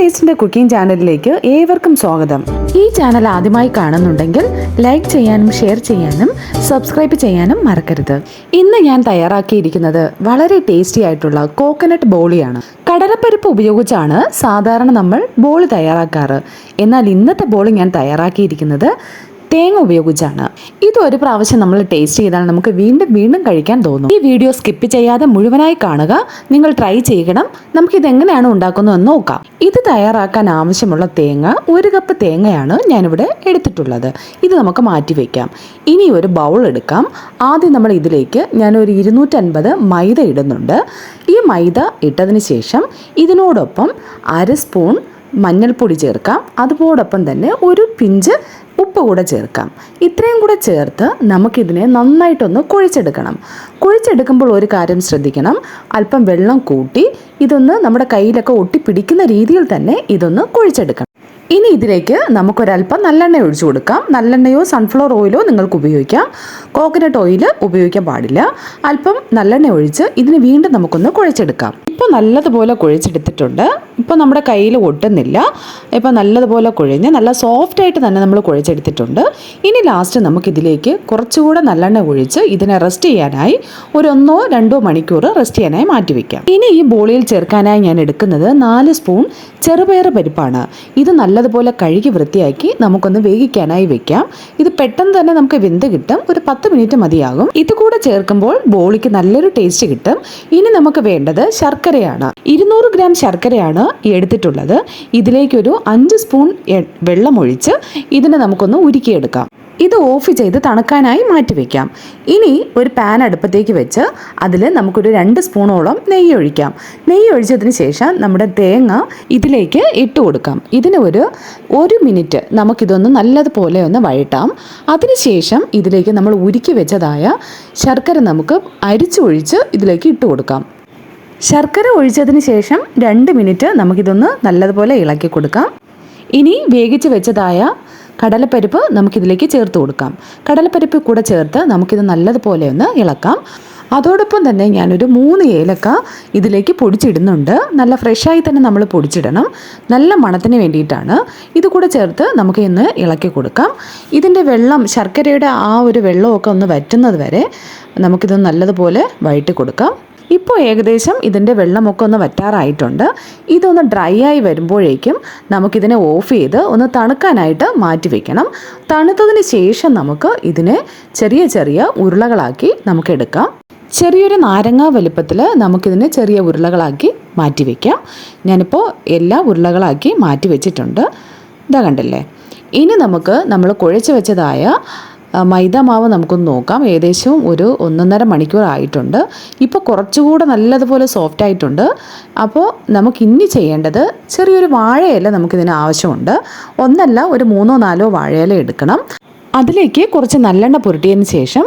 ടേസ്റ്റിന്റെ cooking ചാനലിലേക്ക് ഏവർക്കും സ്വാഗതം. ഈ ചാനൽ ആദ്യമായി കാണുന്നുണ്ടെങ്കിൽ ലൈക്ക് ചെയ്യാനും ഷെയർ ചെയ്യാനും സബ്സ്ക്രൈബ് ചെയ്യാനും മറക്കരുത്. ഇന്ന് ഞാൻ തയ്യാറാക്കിയിരിക്കുന്നത് വളരെ ടേസ്റ്റി ആയിട്ടുള്ള കോക്കനട്ട് ബോളിയാണ്. കടലപ്പരിപ്പ് ഉപയോഗിച്ചാണ് സാധാരണ നമ്മൾ ബോളി തയ്യാറാക്കാറ്. എന്നാൽ ഇന്നത്തെ ബോളി ഞാൻ തയ്യാറാക്കിയിരിക്കുന്നത് തേങ്ങ ഉപയോഗിച്ചാണ്. ഇത് ഒരു പ്രാവശ്യം നമ്മൾ ടേസ്റ്റ് ചെയ്താൽ നമുക്ക് വീണ്ടും വീണ്ടും കഴിക്കാൻ തോന്നും. ഈ വീഡിയോ സ്കിപ്പ് ചെയ്യാതെ മുഴുവനായി കാണുക. നിങ്ങൾ ട്രൈ ചെയ്യണം. നമുക്ക് ഇത് എങ്ങനെയാണ് ഉണ്ടാക്കുന്നതെന്ന് നോക്കാം. ഇത് തയ്യാറാക്കാൻ ആവശ്യമുള്ള തേങ്ങ ഒരു കപ്പ് തേങ്ങയാണ് ഞാനിവിടെ എടുത്തിട്ടുള്ളത്. ഇത് നമുക്ക് മാറ്റി വയ്ക്കാം ഇനി ഒരു ബൗൾ എടുക്കാം. ആദ്യം നമ്മൾ ഇതിലേക്ക് ഞാൻ ഒരു ഇരുന്നൂറ്റൻപത് മൈദ ഇടുന്നുണ്ട്. ഈ മൈദ ഇട്ടതിന് ശേഷം ഇതിനോടൊപ്പം അര സ്പൂൺ മഞ്ഞൾപ്പൊടി ചേർക്കാം. അതോടൊപ്പം തന്നെ ഒരു പിഞ്ച് ഉപ്പ് കൂടെ ചേർക്കാം. ഇത്രയും കൂടെ ചേർത്ത് നമുക്കിതിനെ നന്നായിട്ടൊന്ന് കുഴിച്ചെടുക്കണം. കുഴിച്ചെടുക്കുമ്പോൾ ഒരു കാര്യം ശ്രദ്ധിക്കണം. അല്പം വെള്ളം കൂട്ടി ഇതൊന്ന് നമ്മുടെ കയ്യിലൊക്കെ ഒട്ടിപ്പിടിക്കുന്ന രീതിയിൽ തന്നെ ഇതൊന്ന് കുഴിച്ചെടുക്കണം. ഇനി ഇതിലേക്ക് നമുക്കൊരല്പം നല്ലെണ്ണ ഒഴിച്ചു കൊടുക്കാം. നല്ലെണ്ണയോ സൺഫ്ലവർ ഓയിലോ നിങ്ങൾക്ക് ഉപയോഗിക്കാം. കോക്കനട്ട് ഓയിൽ ഉപയോഗിക്കാൻ പാടില്ല. അല്പം നല്ലെണ്ണ ഒഴിച്ച് ഇതിന് വീണ്ടും നമുക്കൊന്ന് കുഴച്ചെടുക്കാം. ഇപ്പോൾ നല്ലതുപോലെ കുഴിച്ചെടുത്തിട്ടുണ്ട്. ഇപ്പോൾ നമ്മുടെ കയ്യിൽ ഒട്ടുന്നില്ല. ഇപ്പോൾ നല്ലതുപോലെ കുഴഞ്ഞ് നല്ല സോഫ്റ്റ് ആയിട്ട് തന്നെ നമ്മൾ കുഴിച്ചെടുത്തിട്ടുണ്ട്. ഇനി ലാസ്റ്റ് നമുക്കിതിലേക്ക് കുറച്ചുകൂടെ നല്ലെണ്ണ ഒഴിച്ച് ഇതിനെ റെസ്റ്റ് ചെയ്യാനായി ഒരു ഒന്നോ രണ്ടോ മണിക്കൂർ റെസ്റ്റ് ചെയ്യാനായി മാറ്റി വെക്കാം. ഇനി ഈ ബോളിയിൽ ചേർക്കാനായി ഞാൻ എടുക്കുന്നത് നാല് സ്പൂൺ ചെറുപയർ പരിപ്പാണ്. ഇത് നല്ലതുപോലെ കഴുകി വൃത്തിയാക്കി നമുക്കൊന്ന് വേവിക്കാനായി വെക്കാം. ഇത് പെട്ടെന്ന് തന്നെ നമുക്ക് വിന്ത് കിട്ടും. ഒരു പത്ത് മിനിറ്റ് മതിയാകും. ഇത് കൂടെ ചേർക്കുമ്പോൾ ബോളിക്ക് നല്ലൊരു ടേസ്റ്റ് കിട്ടും. ഇനി നമുക്ക് വേണ്ടത് ശർക്കരയാണ്. ഇരുന്നൂറ് ഗ്രാം ശർക്കരയാണ് എടുത്തിട്ടുള്ളത്. ഇതിലേക്കൊരു അഞ്ച് സ്പൂൺ വെള്ളമൊഴിച്ച് ഇതിനെ നമുക്കൊന്ന് ഉരുക്കിയെടുക്കാം. ഇത് ഓഫ് ചെയ്ത് തണുക്കാനായി മാറ്റി വെക്കാം. ഇനി ഒരു പാൻ അടുപ്പത്തേക്ക് വെച്ച് അതിൽ നമുക്കൊരു രണ്ട് സ്പൂണോളം നെയ്യ് ഒഴിക്കാം. നെയ്യ് ഒഴിച്ചതിന് ശേഷം നമ്മുടെ തേങ്ങ ഇതിലേക്ക് ഇട്ട് കൊടുക്കാം. ഇതിന് ഒരു ഒരു മിനിറ്റ് നമുക്കിതൊന്ന് നല്ലതുപോലെ ഒന്ന് വഴട്ടാം അതിനുശേഷം ഇതിലേക്ക് നമ്മൾ ഉരുക്കി വെച്ചതായ ശർക്കര നമുക്ക് അരിച്ചൊഴിച്ച് ഇതിലേക്ക് ഇട്ട് കൊടുക്കാം. ശർക്കര ഒഴിച്ചതിന് ശേഷം രണ്ട് മിനിറ്റ് നമുക്കിതൊന്ന് നല്ലതുപോലെ ഇളക്കി കൊടുക്കാം. ഇനി വേവിച്ച് വെച്ചതായ കടലപ്പരിപ്പ് നമുക്കിതിലേക്ക് ചേർത്ത് കൊടുക്കാം. കടലപ്പരിപ്പ് കൂടെ ചേർത്ത് നമുക്കിത് നല്ലതുപോലെ ഒന്ന് ഇളക്കാം. അതോടൊപ്പം തന്നെ ഞാനൊരു മൂന്ന് ഏലക്ക ഇതിലേക്ക് പൊടിച്ചിടുന്നുണ്ട്. നല്ല ഫ്രഷായി തന്നെ നമ്മൾ പൊടിച്ചിടണം. നല്ല മണത്തിന് വേണ്ടിയിട്ടാണ്. ഇത് കൂടെ ചേർത്ത് നമുക്ക് ഇന്ന് ഇളക്കി കൊടുക്കാം. ഇതിന്റെ വെള്ളം ശർക്കരയുടെ ആ ഒരു വെള്ളമൊക്കെ ഒന്ന് വറ്റുന്നത് വരെ നമുക്കിത് നല്ലതുപോലെ വഴറ്റി കൊടുക്കാം. ഇപ്പോൾ ഏകദേശം ഇതിന്റെ വെള്ളമൊക്കെ ഒന്ന് വറ്റാറായിട്ടുണ്ട്. ഇതൊന്ന് ഡ്രൈ ആയി വരുമ്പോഴേക്കും നമുക്കിതിനെ ഓഫ് ചെയ്ത് ഒന്ന് തണുക്കാനായിട്ട് മാറ്റി വെക്കണം. തണുത്തതിന് ശേഷം നമുക്ക് ഇതിനെ ചെറിയ ചെറിയ ഉരുളകളാക്കി നമുക്ക് എടുക്കാം. ചെറിയൊരു നാരങ്ങ വലിപ്പത്തിൽ നമുക്കിതിനെ ചെറിയ ഉരുളകളാക്കി മാറ്റി വയ്ക്കാം ഞാനിപ്പോൾ എല്ലാ ഉരുളകളാക്കി മാറ്റി വെച്ചിട്ടുണ്ട്. ഇതാ കണ്ടില്ലേ? ഇനി നമുക്ക് നമ്മൾ കുഴച്ച് വെച്ചതായ മൈദ മാവ് നമുക്കൊന്ന് നോക്കാം. ഏകദേശം ഒരു ഒന്നൊന്നര മണിക്കൂർ ആയിട്ടുണ്ട്. ഇപ്പോൾ കുറച്ചുകൂടെ നല്ലതുപോലെ സോഫ്റ്റ് ആയിട്ടുണ്ട്. അപ്പോൾ നമുക്ക് ഇനി ചെയ്യേണ്ടത് ചെറിയൊരു വാഴയില നമുക്കിതിന് ആവശ്യമുണ്ട്. ഒന്നല്ല ഒരു മൂന്നോ നാലോ വാഴയില എടുക്കണം. അതിലേക്ക് കുറച്ച് നല്ലെണ്ണ പുരട്ടിയതിന് ശേഷം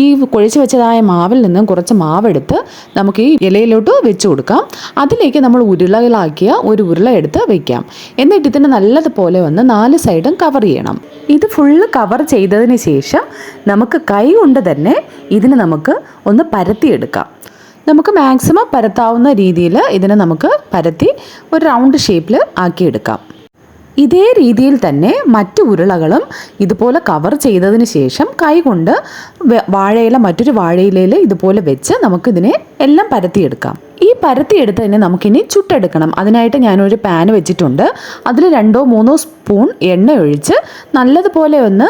ഈ കുഴച്ച് വെച്ചതായ മാവിൽ നിന്നും കുറച്ച് മാവെടുത്ത് നമുക്ക് ഈ ഇലയിലോട്ട് വെച്ച് കൊടുക്കാം. അതിലേക്ക് നമ്മൾ ഉരുളകളാക്കിയ ഒരു ഉരുള എടുത്ത് വെക്കാം. എന്നിട്ട് ഇതിന് നല്ലതുപോലെ ഒന്ന് നാല് സൈഡും കവർ ചെയ്യണം. ഇത് ഫുള്ള് കവർ ചെയ്തതിന് ശേഷം നമുക്ക് കൈ കൊണ്ട് തന്നെ ഇതിന് നമുക്ക് ഒന്ന് പരത്തിയെടുക്കാം. നമുക്ക് മാക്സിമം പരത്താവുന്ന രീതിയിൽ ഇതിനെ നമുക്ക് പരത്തി ഒരു റൗണ്ട് ഷേപ്പിൽ ആക്കിയെടുക്കാം. ഇതേ രീതിയിൽ തന്നെ മറ്റു ഉരുളകളും ഇതുപോലെ കവർ ചെയ്തതിന് ശേഷം കൈകൊണ്ട് വാഴയില മറ്റൊരു വാഴയിലയിൽ ഇതുപോലെ വെച്ച് നമുക്കിതിനെ എല്ലാം പരത്തിയെടുക്കാം. ഈ പരത്തിയെടുത്തതിനെ നമുക്കിനി ചുട്ടെടുക്കണം. അതിനായിട്ട് ഞാനൊരു പാൻ വെച്ചിട്ടുണ്ട്. അതിൽ രണ്ടോ മൂന്നോ സ്പൂൺ എണ്ണ ഒഴിച്ച് നല്ലതുപോലെ ഒന്ന്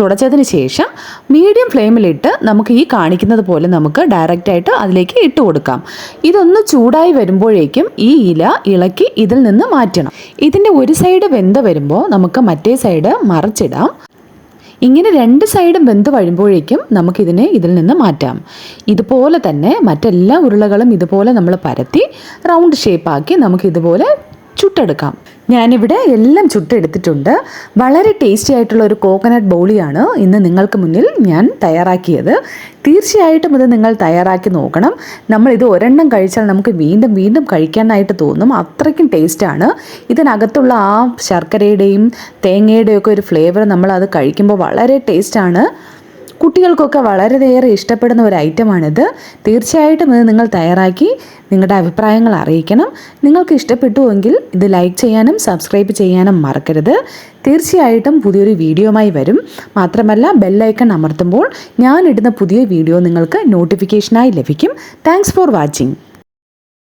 തുടച്ചതിന് ശേഷം മീഡിയം ഫ്ലെയിമിലിട്ട് നമുക്ക് ഈ കാണിക്കുന്നത് പോലെ നമുക്ക് ഡയറക്റ്റായിട്ട് അതിലേക്ക് ഇട്ട് കൊടുക്കാം. ഇതൊന്ന് ചൂടായി വരുമ്പോഴേക്കും ഈ ഇല ഇളക്കി ഇതിൽ നിന്ന് മാറ്റണം. ഇതിന്റെ ഒരു സൈഡ് വെന്ത് വരുമ്പോൾ നമുക്ക് മറ്റേ സൈഡ് മറിച്ചിടാം. ഇങ്ങനെ രണ്ട് സൈഡും വെന്ത് വഴുമ്പോഴേക്കും നമുക്കിതിനെ ഇതിൽ നിന്ന് മാറ്റാം. ഇതുപോലെ തന്നെ മറ്റെല്ലാ ഉരുളകളും ഇതുപോലെ നമ്മൾ പരത്തി റൗണ്ട് ഷേപ്പാക്കി നമുക്ക് ഇതുപോലെ ചുട്ടെടുക്കാം. ഞാനിവിടെ എല്ലാം ചുട്ടെടുത്തിട്ടുണ്ട്. വളരെ ടേസ്റ്റി ആയിട്ടുള്ള ഒരു കോക്കനട്ട് ബോളിയാണ് ഇന്ന് നിങ്ങൾക്ക് മുന്നിൽ ഞാൻ തയ്യാറാക്കിയത്. തീർച്ചയായിട്ടും ഇത് നിങ്ങൾ തയ്യാറാക്കി നോക്കണം. നമ്മൾ ഇത് ഒരെണ്ണം കഴിച്ചാൽ നമുക്ക് വീണ്ടും വീണ്ടും കഴിക്കാനായിട്ട് തോന്നും. അത്രയ്ക്കും ടേസ്റ്റാണ് ഇതിനകത്തുള്ള ആ ശർക്കരയുടെയും തേങ്ങയുടെയും ഒക്കെ ഒരു ഫ്ലേവർ നമ്മൾ അത് കഴിക്കുമ്പോൾ വളരെ ടേസ്റ്റാണ് കുട്ടികൾക്കൊക്കെ വളരെയേറെ ഇഷ്ടപ്പെടുന്ന ഒരു ഐറ്റമാണിത്. തീർച്ചയായിട്ടും ഇത് നിങ്ങൾ തയ്യാറാക്കി നിങ്ങളുടെ അഭിപ്രായങ്ങൾ അറിയിക്കണം. നിങ്ങൾക്ക് ഇഷ്ടപ്പെട്ടുവെങ്കിൽ ഇത് ലൈക്ക് ചെയ്യാനും സബ്സ്ക്രൈബ് ചെയ്യാനും മറക്കരുത്. തീർച്ചയായിട്ടും പുതിയൊരു വീഡിയോയുമായി വരും. മാത്രമല്ല ബെല്ലൈക്കൺ അമർത്തുമ്പോൾ ഞാനിടുന്ന പുതിയ വീഡിയോ നിങ്ങൾക്ക് നോട്ടിഫിക്കേഷനായി ലഭിക്കും. Thanks for watching.